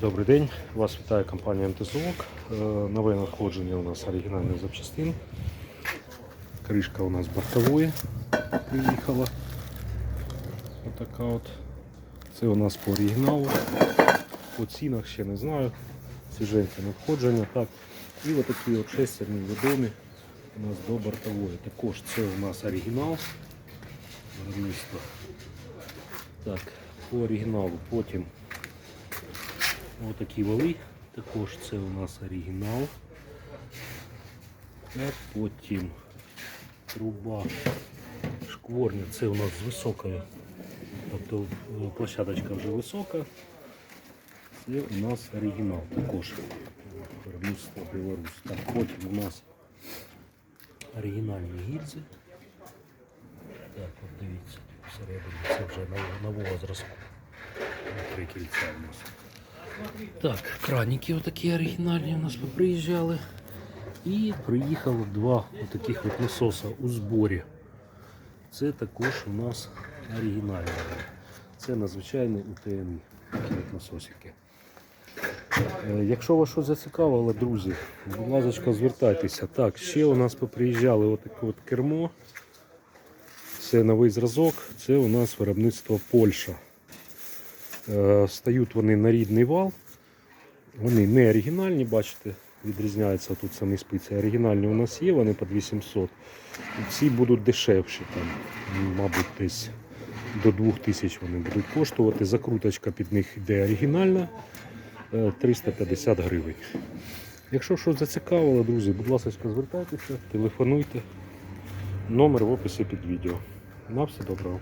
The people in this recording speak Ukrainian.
Добрий день, вас вітає компанія МТЗОК. Е, Нове надходження у нас оригінальних запчастин. Кришка у нас бортової приїхала. Отака от. Це у нас по оригіналу. По цінах ще не знаю. Свіженьке надходження. Так. І отакі от шестерні відомі у нас до бортової. Також це у нас оригінал. Так, по оригіналу потім Отакі вали. Також це у нас оригінал. Так, потім труба шкворня. Це у нас з високою. Тобто е, площадочка вже висока. Це у нас оригінал також. Виробництво Білорусь. Так, потім у нас оригінальні гільзи. Так, от дивіться, всередині це вже нового зразку. Три кільця у нас. Так, краники отакі оригінальні у нас приїжджали. І приїхало два отаких от насоса у зборі. Це також у нас оригінальні. Це надзвичайний УТН. Насосики. Е, Якщо вас щось зацікавило, друзі, будь ласка, звертайтеся. Так, ще у нас поприїжджали отаке от кермо. Це новий зразок, це у нас виробництво Польща. Е, Стають вони на рідний вал. Вони не оригінальні, бачите, відрізняються тут самі спиці. Оригінальні у нас є, вони по 2800. І Ці будуть дешевші, там, мабуть, десь до 2000 вони будуть коштувати. Закруточка під них йде оригінальна е, 350 гривень. Якщо щось зацікавило, друзі, будь ласка, звертайтеся, телефонуйте. Номер в описі під відео. На все доброго.